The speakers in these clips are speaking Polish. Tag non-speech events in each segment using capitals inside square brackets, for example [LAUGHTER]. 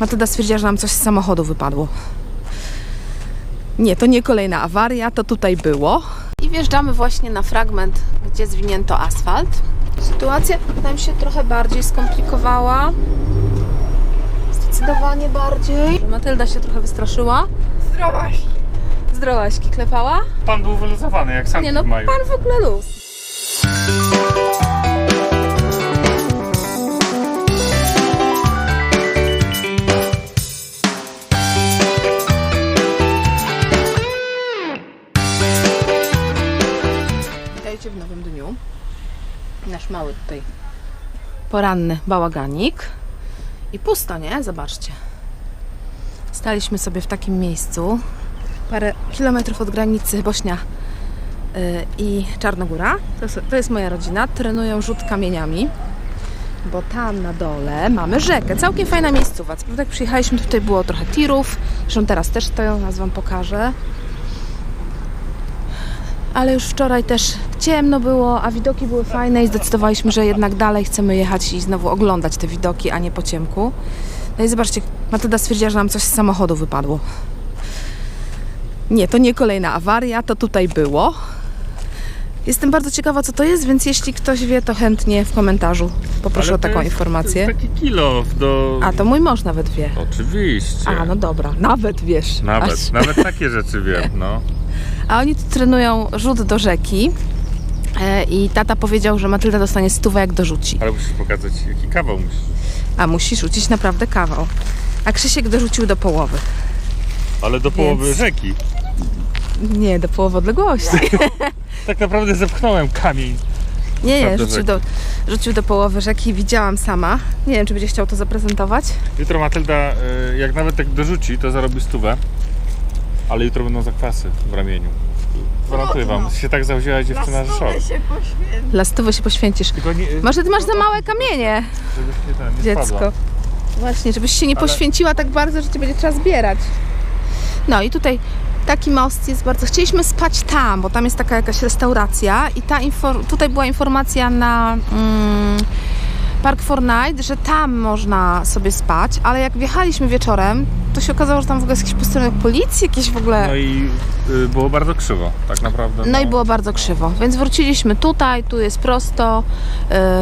Matylda stwierdziła, że nam coś z samochodu wypadło. Nie, to nie kolejna awaria, to tutaj było. I wjeżdżamy właśnie na fragment, gdzie zwinięto asfalt. Sytuacja nam się trochę bardziej skomplikowała. Zdecydowanie bardziej. Matylda się trochę wystraszyła. Zdrowaś. Zdrowaśki klepała. Pan był wyluzowany, jak sam Nie no, w maju. pan w ogóle luz. Mały tutaj poranny bałaganik. I pusto, nie? Zobaczcie. Staliśmy sobie w takim miejscu, parę kilometrów od granicy Bośnia y, i Czarnogóra. To jest, moja rodzina. Trenują rzut kamieniami, bo tam na dole mamy rzekę. Całkiem fajna miejscowa. Co prawda jak przyjechaliśmy, tutaj było trochę tirów. Zresztą teraz też to nas Wam pokażę. Ale już wczoraj też ciemno było, a widoki były fajne i zdecydowaliśmy, że jednak dalej chcemy jechać i znowu oglądać te widoki, a nie po ciemku. No i zobaczcie, Matylda stwierdziła, że nam coś z samochodu wypadło. Nie, to nie kolejna awaria, to tutaj było. Jestem bardzo ciekawa, co to jest, więc jeśli ktoś wie, to chętnie w komentarzu poproszę Ale o taką jest- informację. To jest taki kilo do... A, to mój mąż nawet wie. Oczywiście. A, no dobra, nawet wiesz. Nawet, Aż- nawet takie rzeczy wiem, no. [LAUGHS] A oni tu trenują rzut do rzeki. E, I tata powiedział, że Matylda dostanie stówę, jak dorzuci. Ale musisz pokazać, jaki kawał musisz. A musi rzucić naprawdę kawał. A Krzysiek dorzucił do połowy. Ale do połowy Więc- rzeki. Nie, do połowy odległości. [LAUGHS] Tak naprawdę zepchnąłem kamień. Nie, nie, rzucił do, rzucił do połowy rzeki. Widziałam sama. Nie wiem, czy będzie chciał to zaprezentować. Jutro Matylda, y, jak nawet tak dorzuci, to zarobi stówę. Ale jutro będą zakwasy w ramieniu. Gwarantuję wam, się tak zawzięła dziewczyna, że szok. Się poświęci. Stówy się poświęcisz. Tylko nie, Może ty masz za małe kamienie, żebyś nie, ten, nie dziecko. spadła. Właśnie, żebyś się nie Ale- poświęciła tak bardzo, że cię będzie trzeba zbierać. No i tutaj taki most jest bardzo... Chcieliśmy spać tam, bo tam jest taka jakaś restauracja i ta infor... tutaj była informacja na mm, Park for Night, że tam można sobie spać, ale jak wjechaliśmy wieczorem, to się okazało, że tam w ogóle jest jakiś posterunek policji, jakieś w ogóle... No i y, było bardzo krzywo, tak naprawdę. No i było bardzo krzywo, więc wróciliśmy tutaj, tu jest prosto,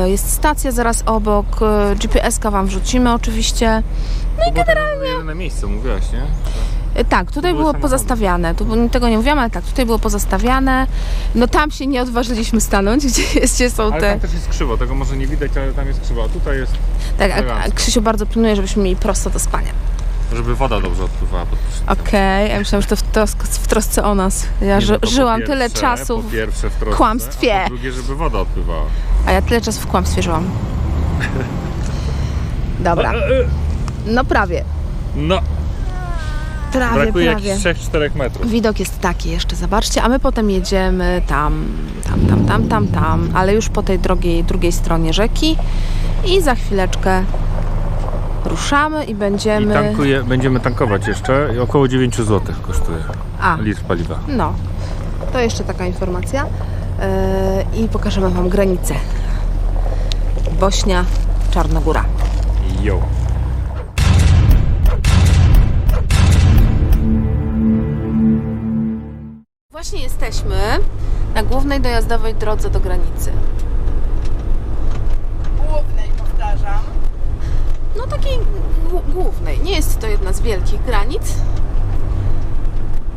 y, jest stacja zaraz obok, y, GPS-ka Wam wrzucimy oczywiście. No i generalnie... jedyne miejsce, mówiłaś, nie? Y, Tak, tutaj było samochody. pozastawiane, tu tego nie mówiłam, ale tak, tutaj było pozastawiane. No tam się nie odważyliśmy stanąć, [LAUGHS] gdzie, jest, gdzie są Ale te... tam też jest krzywo, tego może nie widać, ale tam jest krzywo. A tutaj jest, Tak, a, a. Krzysiu bardzo pilnuje, żebyśmy mieli prosto do spania. żeby woda dobrze odpływała pod prysznicem. Okej, ja myślałam, że to w, trosk, w trosce o nas. Ja Nie, ży, no żyłam pierwsze- tyle czasu, Po w- pierwsze w trosce, kłamstwie. A po drugie, żeby woda odpływała. a ja tyle czasu w kłamstwie żyłam. [LAUGHS] Dobra, no prawie. No, Prawie, brakuje prawie. jakichś 3-4 metrów. Widok jest taki jeszcze, zobaczcie, a my potem jedziemy tam, tam, tam, tam, tam, tam, ale już po tej drogiej, drugiej stronie rzeki i za chwileczkę ruszamy i I będziemy... tankuje, będziemy tankować jeszcze i około 9 zł kosztuje A, litr paliwa. no, to jeszcze taka informacja yy, i pokażemy Wam granicę. Bośnia, Czarnogóra. Jo. Jesteśmy na głównej dojazdowej drodze do granicy. Głównej powtarzam. No takiej głównej. Nie jest to jedna z wielkich granic,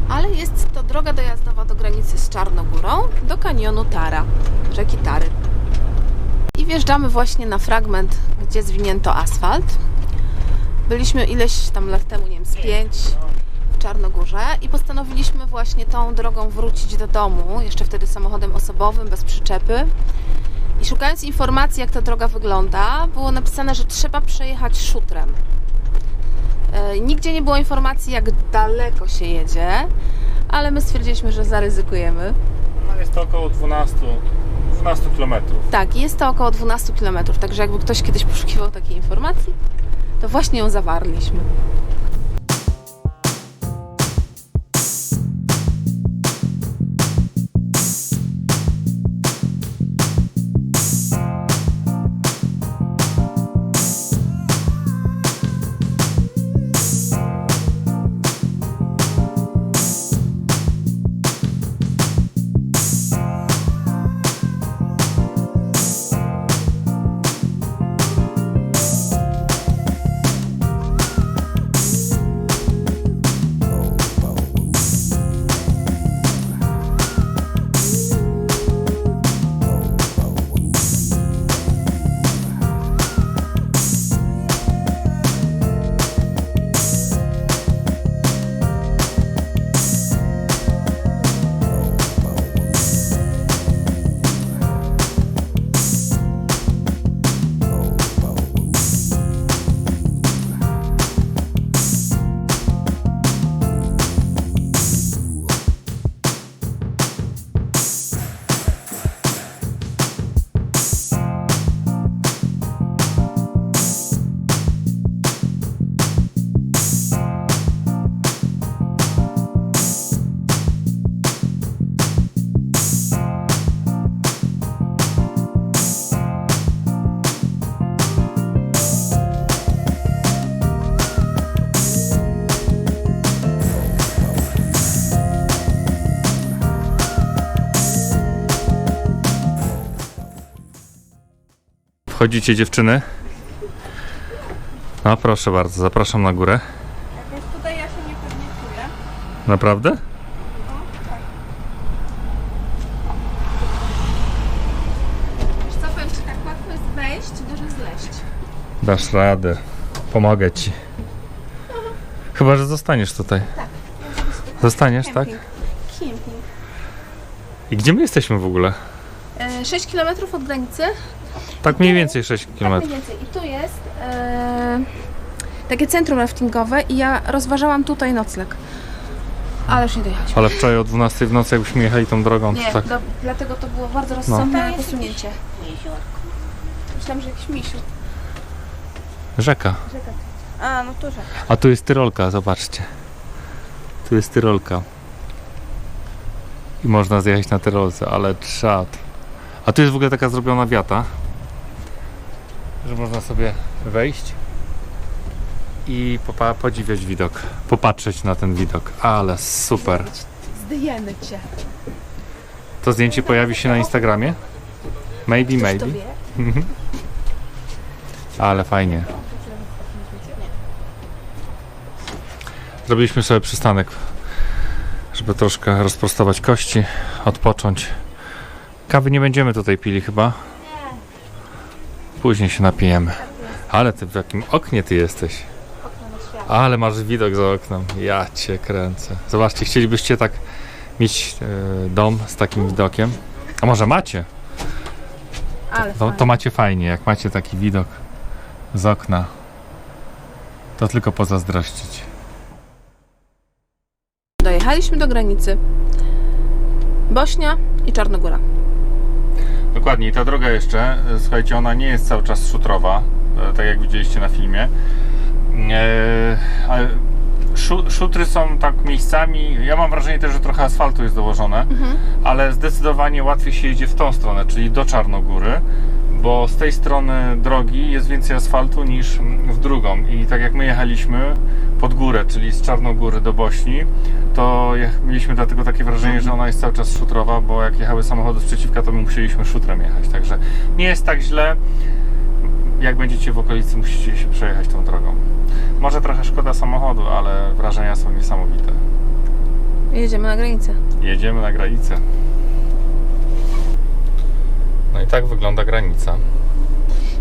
ale jest to droga dojazdowa do granicy z Czarnogórą, do kanionu Tara, rzeki Tary. I wjeżdżamy właśnie na fragment, gdzie zwinięto asfalt. Byliśmy ileś tam lat temu, nie wiem, z pięć w Czarnogórze i postanowiliśmy właśnie tą drogą wrócić do domu, jeszcze wtedy samochodem osobowym, bez przyczepy. I szukając informacji, jak ta droga wygląda, było napisane, że trzeba przejechać szutrem. E, Nigdzie nie było informacji, jak daleko się jedzie, ale my stwierdziliśmy, że zaryzykujemy. No jest to około 12, 12 km. Tak, jest to około 12 km, także jakby ktoś kiedyś poszukiwał takiej informacji, to właśnie ją zawarliśmy. Wchodzicie dziewczyny? No proszę bardzo, zapraszam na górę. Jakoś tutaj ja się niepewnie czuję. Naprawdę? Wiesz co, powiem Ci tak łatwo jest wejść, dużo zleść. Dasz radę. Pomogę ci. Chyba, że zostaniesz tutaj. Tak. Zostaniesz, tak? Camping. Camping. I gdzie my jesteśmy w ogóle? E, 6 km od granicy. Tak mniej więcej 6 Tak km. mniej więcej. I tu jest e, takie centrum raftingowe i ja rozważałam tutaj nocleg. Ale już nie dojechaliśmy. Ale wczoraj o 12 w nocy jakbyśmy jechali tą drogą, to Nie, tak. do, dlatego to było bardzo rozsądne posunięcie. Myślałam, że jakiś misiu. Rzeka. A, no to że. A tu jest Tyrolka, zobaczcie. Tu jest Tyrolka. I można zjechać na Tyrolce, ale czad. A tu jest w ogóle taka zrobiona wiata, że można sobie wejść i podziwiać widok. Popatrzeć na ten widok. Ale super. Zdejemy cię. To zdjęcie pojawi się na Instagramie? Maybe, maybe. wie? Ale fajnie. Zrobiliśmy sobie przystanek, żeby troszkę rozprostować kości, odpocząć. Kawy nie będziemy tutaj pili chyba. Później się napijemy. Ale ty w jakim oknie ty jesteś? Ale masz widok za oknem. Ja cię kręcę. Zobaczcie, chcielibyście tak mieć e, dom z takim widokiem? A może macie? Ale To, fajnie. to macie fajnie, jak macie taki widok z okna. To tylko pozazdrościć. Dojechaliśmy do granicy. Bośnia i Czarnogóra. Dokładnie, i ta droga jeszcze, e, słuchajcie, ona nie jest cały czas szutrowa, e, tak jak widzieliście na filmie. E, ale szu- szutry są tak miejscami, ja mam wrażenie też, że trochę asfaltu jest dołożone, ale zdecydowanie łatwiej się jedzie w tą stronę, czyli do Czarnogóry, bo z tej strony drogi jest więcej asfaltu niż w drugą. I tak jak my jechaliśmy pod górę, czyli z Czarnogóry do Bośni, to mieliśmy dlatego takie wrażenie, że ona jest cały czas szutrowa, bo jak jechały samochody sprzeciwka, to my musieliśmy szutrem jechać. Także nie jest tak źle. Jak będziecie w okolicy, musicie się przejechać tą drogą. Może trochę szkoda samochodu, ale wrażenia są niesamowite. Jedziemy na granicę. Jedziemy na granicę. No i tak wygląda granica.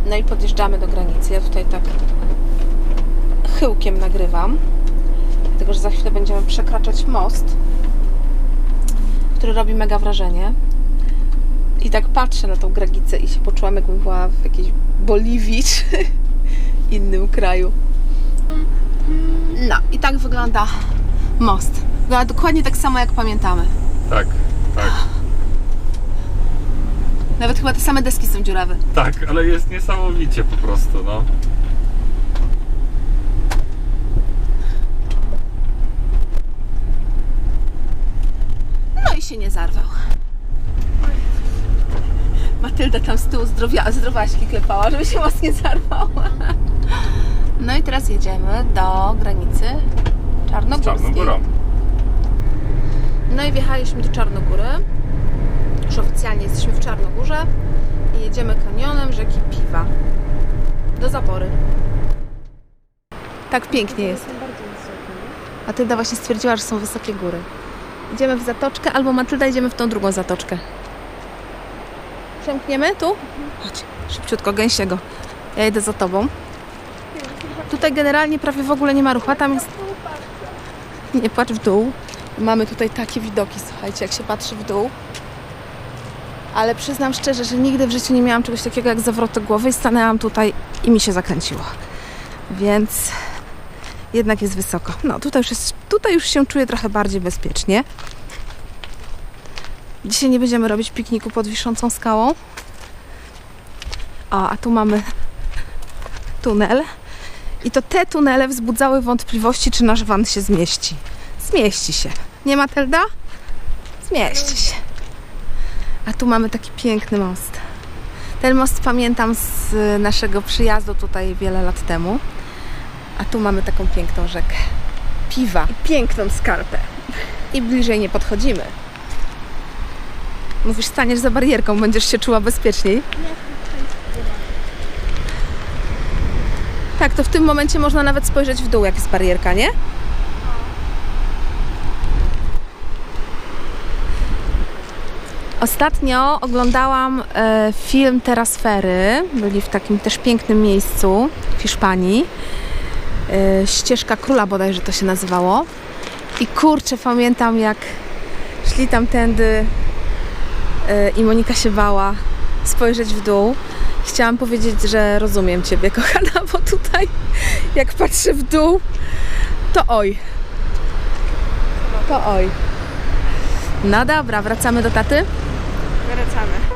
No i podjeżdżamy do granicy. Ja tutaj tak chyłkiem nagrywam, dlatego że za chwilę będziemy przekraczać most, który robi mega wrażenie. I tak patrzę na tą granicę i się poczułam, jakbym była w jakiejś Boliwii czy [LAUGHS] innym kraju. No i tak wygląda most. Wygląda dokładnie tak samo, jak pamiętamy. Tak, tak. Nawet chyba te same deski są dziurawe. Tak, ale jest niesamowicie po prostu, no. No i się nie zarwał. Matylda tam z tyłu zdrowia, zdrowaśki klepała, żeby się most nie zarwał. No i teraz jedziemy do granicy Z czarnogórskiej. Czarnogórą. No i wjechaliśmy do Czarnogóry. Już oficjalnie jesteśmy w Czarnogórze i jedziemy kanionem rzeki Piwa do Zapory. Tak pięknie jest. Matylda właśnie stwierdziła, że są wysokie góry. Idziemy w zatoczkę, albo Matylda idziemy w tą drugą zatoczkę. Przemkniemy tu? Chodź, szybciutko, gęsiego. Ja idę za tobą. Tutaj generalnie prawie w ogóle nie ma ruchu, a tam jest... Nie patrz w dół. Mamy tutaj takie widoki, słuchajcie, jak się patrzy w dół. Ale przyznam szczerze, że nigdy w życiu nie miałam czegoś takiego jak zawroty głowy i stanęłam tutaj i mi się zakręciło. Więc jednak jest wysoko. No tutaj już, jest, tutaj już się czuję trochę bardziej bezpiecznie. Dzisiaj nie będziemy robić pikniku pod wiszącą skałą. O, a tu mamy tunel. I to te tunele wzbudzały wątpliwości, czy nasz van się zmieści. Zmieści się. Nie ma Telda? Zmieści się. A tu mamy taki piękny most. Ten most pamiętam z naszego przyjazdu tutaj wiele lat temu. A tu mamy taką piękną rzekę. Piwa. Piękną skarpę. I bliżej nie podchodzimy. Mówisz, staniesz za barierką, będziesz się czuła bezpieczniej. to w tym momencie można nawet spojrzeć w dół, jak jest barierka, nie? Ostatnio oglądałam e, film Terasfery. Byli w takim też pięknym miejscu w Hiszpanii. E, Ścieżka Króla bodajże to się nazywało. I kurczę, pamiętam jak szli tamtędy e, i Monika się bała spojrzeć w dół. Chciałam powiedzieć, że rozumiem Ciebie, [LAUGHS] kochana, bo tutaj jak patrzę w dół, to oj. To oj. No dobra, wracamy do taty. Wracamy.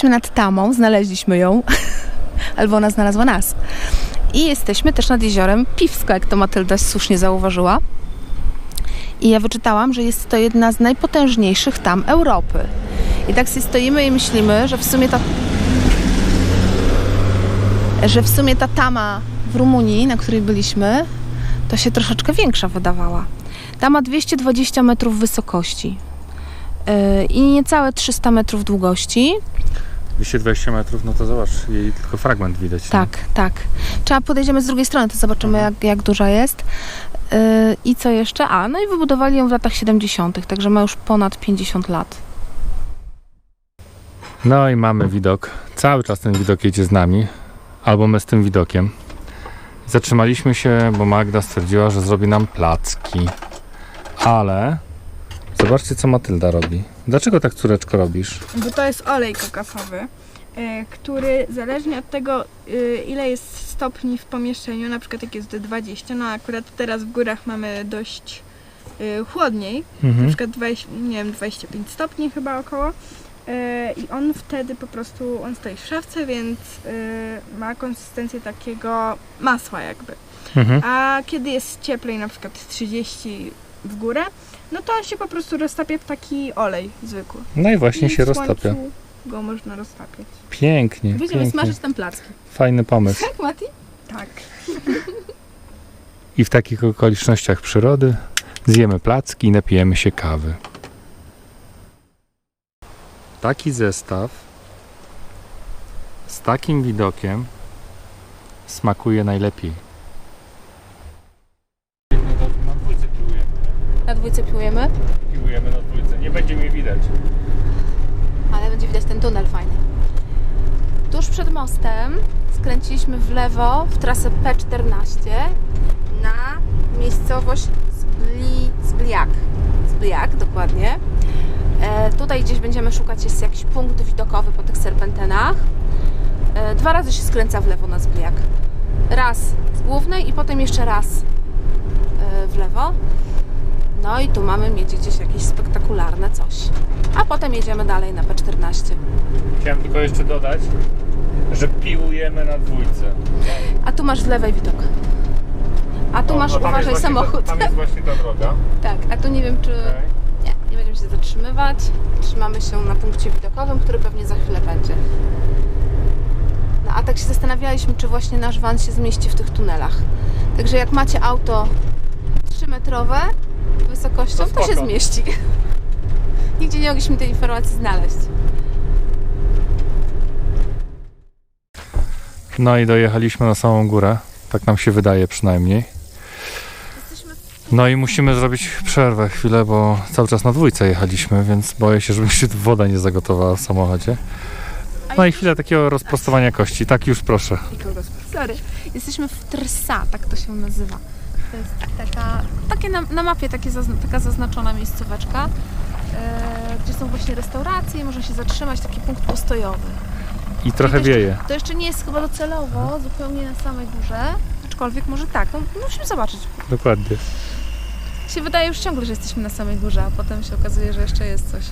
Jesteśmy nad Tamą, znaleźliśmy ją, [LAUGHS] albo ona znalazła nas. I jesteśmy też nad jeziorem Piwsko, jak to Matylda słusznie zauważyła. I ja wyczytałam, że jest to jedna z najpotężniejszych tam Europy. I tak sobie stoimy i myślimy, że w sumie ta że w sumie ta tama w Rumunii, na której byliśmy, to się troszeczkę większa wydawała. Ta ma 220 metrów wysokości yy, i niecałe 300 metrów długości. 220 metrów, no to zobacz, jej tylko fragment widać. nie? Tak, tak. Trzeba podejdziemy z drugiej strony, to zobaczymy jak, jak duża jest. Yy, I co jeszcze? A, no i wybudowali ją w latach 70., także ma już ponad 50 lat. No i mamy widok. Cały czas ten widok jedzie z nami, albo my z tym widokiem. Zatrzymaliśmy się, bo Magda stwierdziła, że zrobi nam placki. Ale zobaczcie, co Matylda robi. Dlaczego tak córeczko robisz? Bo to jest olej kokosowy, y, który zależnie od tego, y, ile jest stopni w pomieszczeniu, na przykład jak jest 20, no akurat teraz w górach mamy dość y, chłodniej, na Mhm. przykład 20, nie wiem, 25 stopni chyba około. Y, I on wtedy po prostu, on stoi w szafce, więc y, ma konsystencję takiego masła jakby. Mhm. A kiedy jest cieplej, na przykład 30 w górę, no to on się po prostu roztapia w taki olej zwykły. No i właśnie I się w roztapia. go można roztapiać. Pięknie, Będziemy pięknie. smażyć tam placki. Fajny pomysł. Tak, Mati? Tak. I w takich okolicznościach przyrody zjemy placki i napijemy się kawy. Taki zestaw z takim widokiem smakuje najlepiej. Na dwójce piłujemy. Na dwójce piłujemy, Piłujemy na dwójce. Nie będzie mnie widać. ale będzie widać ten tunel fajny. Tuż przed mostem skręciliśmy w lewo w trasę P14 na miejscowość Zbli, Zbliak. Zbliak, dokładnie. E, tutaj gdzieś będziemy szukać, jest jakiś punkt widokowy po tych serpentynach. E, dwa razy się skręca w lewo na Zbliak. Raz z głównej i potem jeszcze raz e, w lewo. No i tu mamy mieć gdzieś jakieś spektakularne coś. A potem jedziemy dalej na P14. Chciałem tylko jeszcze dodać, że piłujemy na dwójce. A tu masz w lewej widok. A tu masz, no tam jest uważaj, właśnie samochód. Ta, tam jest właśnie ta droga. Tak, a tu nie wiem czy... Nie, nie będziemy się zatrzymywać. Trzymamy się na punkcie widokowym, który pewnie za chwilę będzie. No a tak się zastanawialiśmy, czy właśnie nasz van się zmieści w tych tunelach. Także jak macie auto 3-metrowe wysokością, To to, się zmieści. [LAUGHS] Nigdzie nie mogliśmy tej informacji znaleźć. No i dojechaliśmy na samą górę. Tak nam się wydaje przynajmniej. No i musimy zrobić przerwę chwilę, bo cały czas na dwójce jechaliśmy, więc boję się, żeby się woda nie zagotowała w samochodzie. No i chwilę takiego rozprostowania kości. Tak już proszę. Sorry. Jesteśmy w Trsa, tak to się nazywa. To jest taka, takie na, na mapie takie zazn- taka zaznaczona miejscóweczka. e, gdzie są właśnie restauracje, można się zatrzymać, taki punkt postojowy. I trochę to jeszcze, wieje. To jeszcze nie jest chyba docelowo, zupełnie na samej górze. Aczkolwiek może tak, no, musimy zobaczyć. Dokładnie. Się wydaje już ciągle, że jesteśmy na samej górze, a potem się okazuje, że jeszcze jest coś.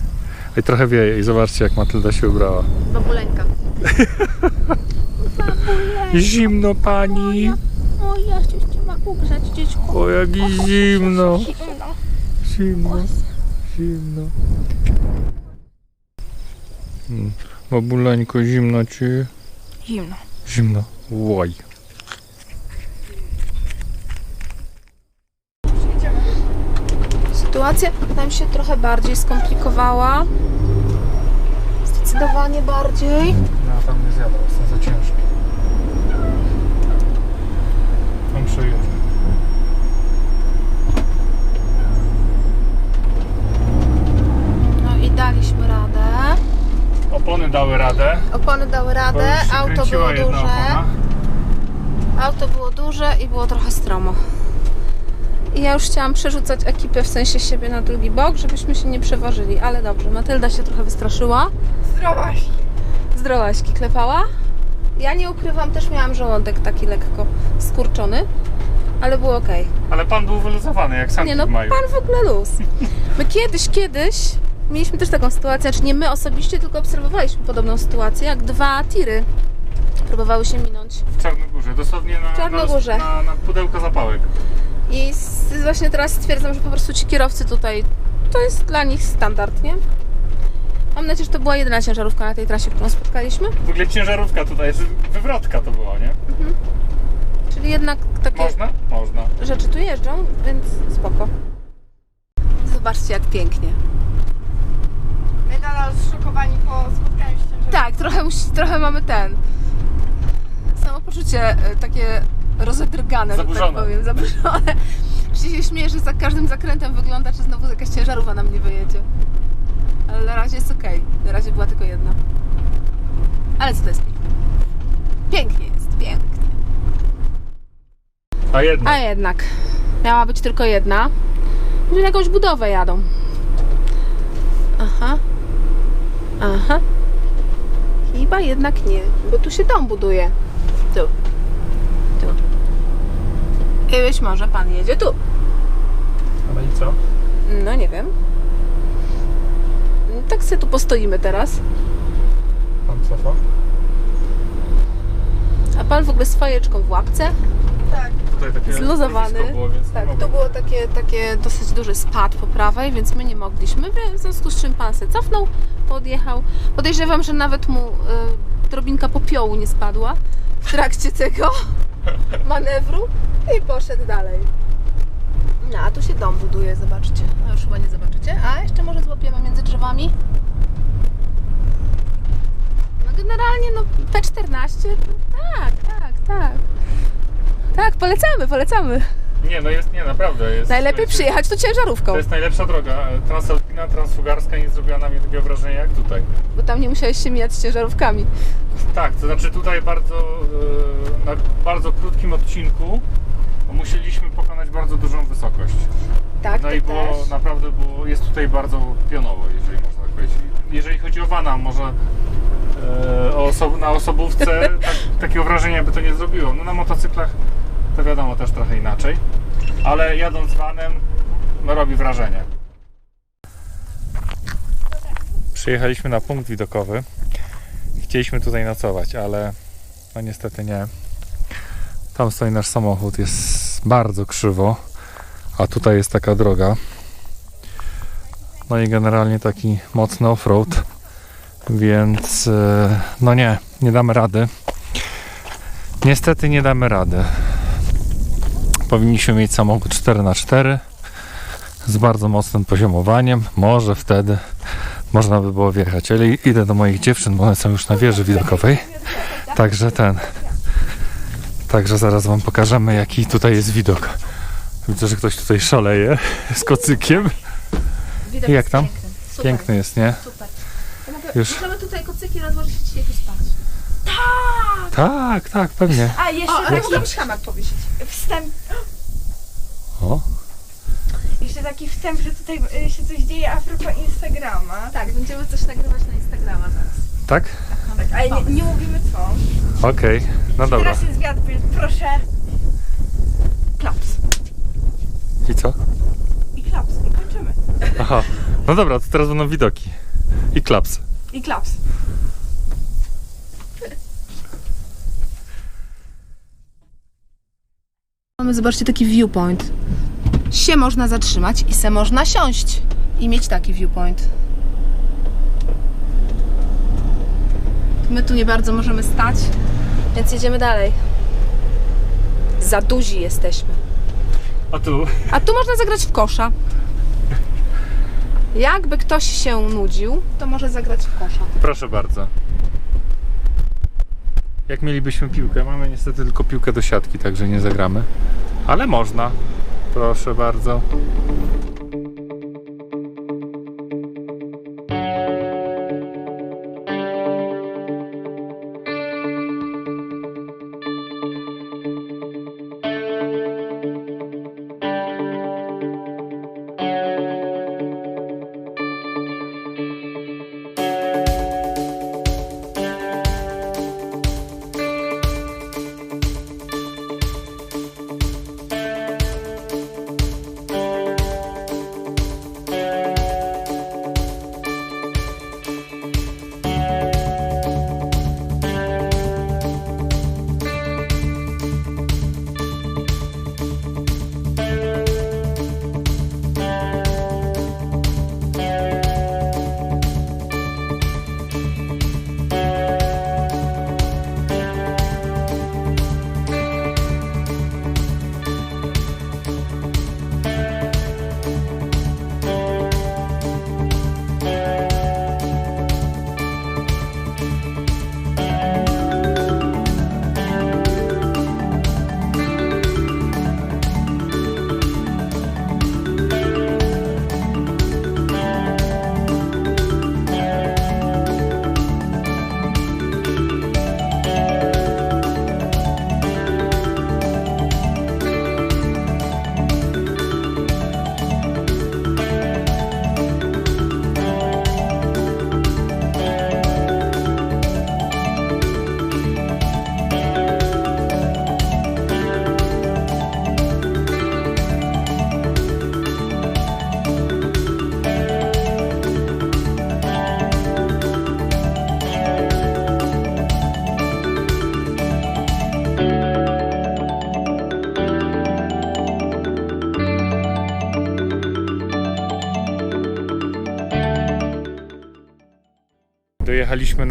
I trochę wieje i zobaczcie jak Matylda się ubrała. Babuleńka. [LAUGHS] Zimno pani! Ugrzać. O jak zimno! Zimno. Zimno, zimno. Mm. Babuleńko, zimno ci? Zimno. Zimno. Łoj. Sytuacja nam się trochę bardziej skomplikowała. Zdecydowanie bardziej. Ja tam nie zjadę, jestem za ciężki. Tam przejeżdżę. No i daliśmy radę. Opony dały radę. Opony dały radę, auto było duże. opona. Auto było duże i było trochę stromo. I ja już chciałam przerzucać ekipę w sensie siebie na drugi bok, żebyśmy się nie przeważyli, ale dobrze. Matylda się trochę wystraszyła. Zdrowaś. Zdrowaśki klepała. Ja nie ukrywam, też miałam żołądek taki lekko skurczony, ale było ok. Ale pan był wyluzowany jak sam Nie no, maju. pan w ogóle luz. My kiedyś, kiedyś mieliśmy też taką sytuację, znaczy nie my osobiście, tylko obserwowaliśmy podobną sytuację, jak dwa tiry próbowały się minąć. W Czarnogórze, dosłownie na, Czarnogórze. na, na, pudełko zapałek. I s- właśnie teraz stwierdzam, że po prostu ci kierowcy tutaj, to jest dla nich standard, nie? Mam nadzieję, że to była jedyna ciężarówka na tej trasie, którą spotkaliśmy. W ogóle ciężarówka tutaj, że wywrotka to była, nie? Czyli jednak takie Można? Można. rzeczy tu jeżdżą, więc spoko. Zobaczcie, jak pięknie. Zszokowani po spotkaniu ciężarówką. Tak, trochę, musi, trochę mamy ten. Samopoczucie e, takie rozedrgane, że tak Zaburzone. powiem, zaburzone. [LAUGHS] Przecież się śmieję, że za każdym zakrętem wygląda, czy znowu jakaś ciężarówka na mnie wyjedzie. Ale na razie jest okej. Na razie była tylko jedna. Ale co to jest pięknie? Pięknie jest, pięknie. A jedna. A jednak. Miała być tylko jedna. Może jakąś budowę jadą. Aha. Chyba jednak nie, bo tu się dom buduje. Tu. Tu. I być może pan jedzie tu. Ale i co? No nie wiem. Tak sobie tu postoimy teraz. Pan cofa? A pan w ogóle z fajeczką w łapce. Tutaj takie Zluzowany. było, więc Tak, to było takie, takie dosyć duży spad po prawej, więc my nie mogliśmy, w związku z czym pan se cofnął, podjechał. Podejrzewam, że nawet mu y, drobinka popiołu nie spadła w trakcie tego [LAUGHS] manewru i poszedł dalej. No, a tu się dom buduje, zobaczcie. No już chyba nie zobaczycie. A, jeszcze może złapiemy między drzewami. No generalnie, no P14, tak, tak, tak. Tak, polecamy, polecamy. Nie, no jest, nie, naprawdę jest. Najlepiej przyjechać tu ciężarówką, To jest najlepsza droga. Transalpina, transfugarska nie zrobiła na mnie takiego wrażenia jak tutaj. bo tam nie musiałeś się mijać z ciężarówkami. Tak, to znaczy tutaj bardzo, e, na bardzo krótkim odcinku musieliśmy pokonać bardzo dużą wysokość. Tak, No to i było też. naprawdę było, jest tutaj bardzo pionowo, jeżeli można tak powiedzieć. Jeżeli chodzi o Wana, może e, o osob, na osobówce [LAUGHS] tak, takiego wrażenia by to nie zrobiło. No na motocyklach to wiadomo też trochę inaczej, ale jadąc Vanem no robi wrażenie. Przyjechaliśmy na punkt widokowy. Chcieliśmy tutaj nocować, ale no niestety nie. Tam stoi nasz samochód, jest bardzo krzywo, a tutaj jest taka droga. No i generalnie taki mocny offroad, więc e, no nie, nie damy rady. Niestety nie damy rady. Powinniśmy mieć samochód 4x4 z bardzo mocnym poziomowaniem. Może wtedy można by było wjechać. Ale idę do moich dziewczyn, bo one są już na wieży widokowej. Także ten. Także zaraz Wam pokażemy, jaki tutaj jest widok. Widzę, że ktoś tutaj szaleje z kocykiem. Widok Jak tam? Piękny, Super, Piękny jest, nie? super. Ja mogę, Już. Możemy tutaj kocyki rozłożyć i tu spać. Tak, tak, pewnie. A jeszcze O, ale tam szkamak powiesić. wstęp. O, Jeszcze taki wstęp, że tutaj y, się coś dzieje a propos Instagrama. Tak, będziemy coś nagrywać na Instagrama zaraz. Tak? Tak, ale nie, nie mówimy co. Okej, no dobra. Teraz jest wiatr, więc proszę. Klaps. I co? I klaps. I kończymy. Aha, no dobra, to teraz będą widoki. I klaps. I klaps. Mamy, zobaczcie, taki viewpoint. Się można zatrzymać i se można siąść i mieć taki viewpoint. My tu nie bardzo możemy stać, więc jedziemy dalej. Za duzi jesteśmy. A tu? A tu można zagrać w kosza. Jakby ktoś się nudził, to może zagrać w kosza. Proszę bardzo. Jak mielibyśmy piłkę, mamy niestety tylko piłkę do siatki, także nie zagramy. Ale można. Proszę bardzo.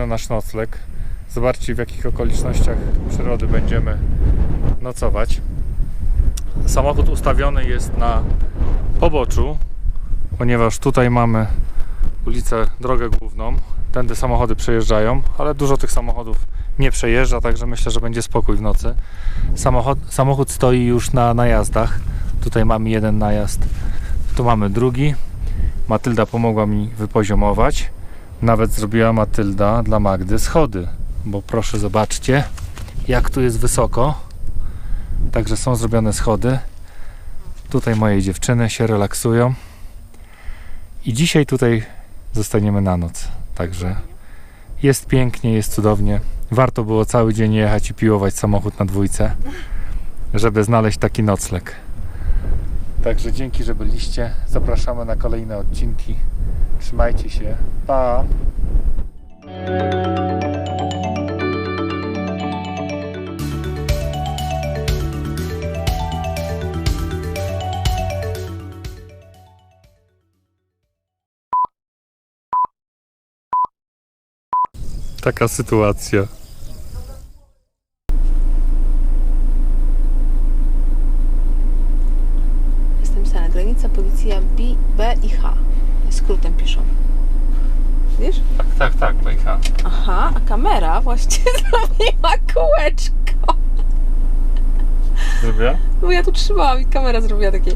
Na nasz nocleg. Zobaczcie w jakich okolicznościach przyrody będziemy nocować. Samochód ustawiony jest na poboczu, ponieważ tutaj mamy ulicę, drogę główną. Tędy samochody przejeżdżają, ale dużo tych samochodów nie przejeżdża, także myślę, że będzie spokój w nocy. Samochód, samochód stoi już na najazdach. Tutaj mamy jeden najazd, tu mamy drugi. Matylda pomogła mi wypoziomować. Nawet zrobiła Matylda dla Magdy schody, bo proszę zobaczcie, jak tu jest wysoko. Także są zrobione schody. Tutaj moje dziewczyny się relaksują. I dzisiaj tutaj zostaniemy na noc. Także jest pięknie, jest cudownie. Warto było cały dzień jechać i piłować samochód na dwójce, żeby znaleźć taki nocleg. Także dzięki, że byliście. Zapraszamy na kolejne odcinki. Trzymajcie się. Pa! Taka sytuacja. Jest napisane granica policja B, B i H. Skrótem piszą. Widzisz? Tak, tak, tak, bajka. Aha, a kamera właśnie [LAUGHS] zrobiła kółeczko. Zrobię? Bo ja tu trzymałam i kamera zrobiła takie.